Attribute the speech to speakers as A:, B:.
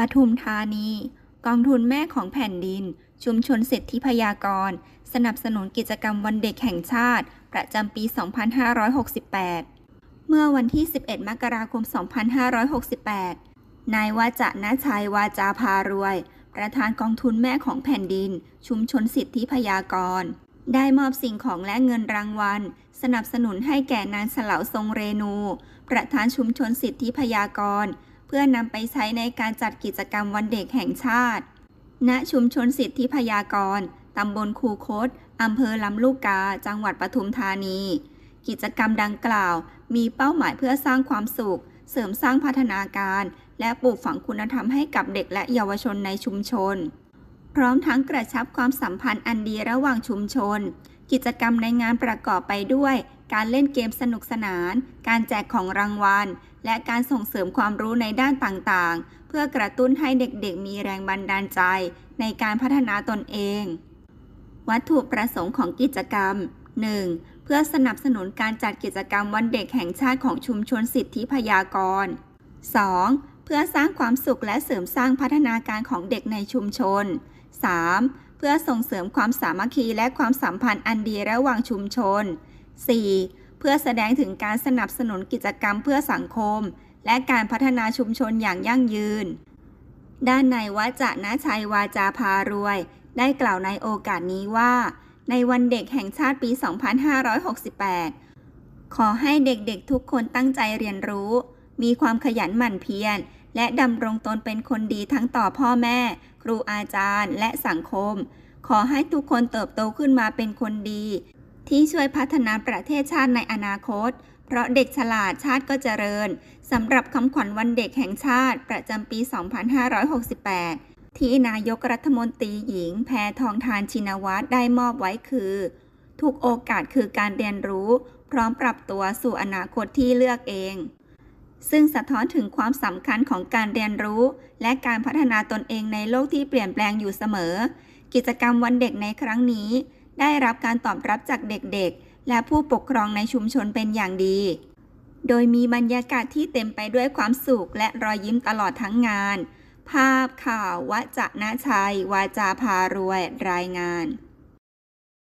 A: ปทุมธานี กองทุนแม่ของแผ่นดิน ชุมชนสิทธิพยากร สนับสนุนกิจกรรมวันเด็กแห่งชาติ ประจำปี 2568 เมื่อวันที่ 11 มกราคม 2568 นายวาจะนาชัยวาจาพารวย ประธานกองทุนแม่ของแผ่นดิน ชุมชนสิทธิพยากร ได้มอบสิ่งของและเงินรางวัล สนับสนุนให้แก่นางสลาวทรงเรนู ประธานชุมชนสิทธิพยากร พื่อนำไปใช้ในการจัดกิจกรรมวันเด็กแห่งชาติ ณ ชุมชนสิทธิพยากรตำบลคูคตอำเภอลำลูกกา จังหวัดปทุมธานี กิจกรรมดังกล่าว มีเป้าหมายเพื่อสร้างความสุข เสริมสร้างพัฒนาการ และปลูกฝังคุณธรรมให้กับเด็กและเยาวชนในชุมชน พร้อมทั้งกระชับความสัมพันธ์อันดีระหว่างชุมชน กิจกรรมในงานประกอบไปด้วย การเล่นเกมสนุกสนาน การแจกของรางวัล และการส่งเสริมความรู้ในด้านต่างๆ เพื่อกระตุ้นให้เด็กๆ มีแรงบันดาลใจ ในการพัฒนาตนเอง วัตถุประสงค์ของกิจกรรม 1. เพื่อสนับสนุนการจัดกิจกรรมวันเด็กแห่งชาติของชุมชนสิทธิพยากร 2. เพื่อสร้างความสุขและเสริมสร้างพัฒนาการของเด็กในชุมชน 3. เพื่อส่งเสริมความสามัคคีและความสัมพันธ์อันดีระหว่างชุมชน 4. เพื่อแสดงถึงการสนับสนุนกิจกรรมเพื่อสังคม และการพัฒนาชุมชนอย่างยั่งยืน ด้านนายวาจนาชัยวาจาพารวย ได้กล่าวในโอกาสนี้ว่า ในวันเด็กแห่งชาติปี 2568 ขอให้เด็กๆทุกคนตั้งใจเรียนรู้ มีความขยันหมั่นเพียรและดำรงตนเป็นคนดีทั้งต่อพ่อแม่ ครูอาจารย์ และสังคม ขอให้ทุกคนเติบโตขึ้นมาเป็นคนดี ที่ช่วยพัฒนาประเทศชาติในอนาคต เพราะเด็กฉลาดชาติก็เจริญสำหรับคำขวัญวันเด็กแห่งชาติประจำปี 2568 ที่นายกรัฐมนตรีหญิง แพทองทานชินวัตรได้มอบไว้คือทุกโอกาสคือการเรียนรู้ พร้อมปรับตัวสู่อนาคตที่เลือกเอง ซึ่งสะท้อนถึงความสำคัญของการเรียนรู้ และการพัฒนาตนเองในโลกที่เปลี่ยนแปลงอยู่เสมอ กิจกรรมวันเด็กในครั้งนี้ ได้รับการตอบรับจากเด็กๆ และผู้ปกครองในชุมชนเป็นอย่างดี โดยมีบรรยากาศที่เต็มไปด้วยความสุขและรอยยิ้มตลอดทั้งงาน ภาพข่าววจะนะชัย วาจาพารวย รายงาน